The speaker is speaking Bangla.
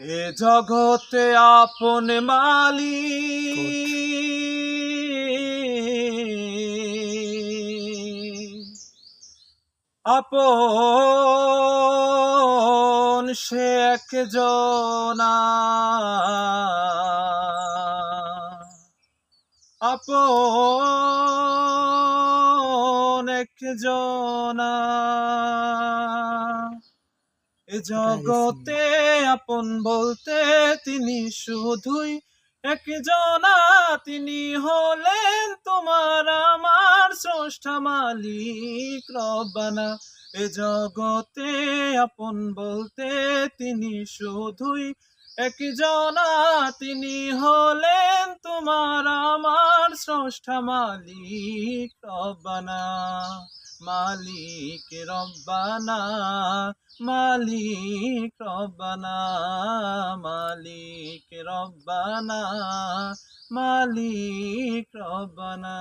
এ জগতে আপন মালি আপন সে একজনা আপন একজনা এ জগতে আপন বলতে তিনি শুধুই একজনা তিনি হলেন তোমার আমার স্রষ্টা মালিক রব্বানা। এ জগতে আপন বলতে তিনি শুধুই একজনা তিনি হলেন তোমার আমার স্রষ্টা মালিক রব্বানা। মালিক রব্বানা মালিক রব্বানা মালিক রব্বানা মালিক রব্বানা।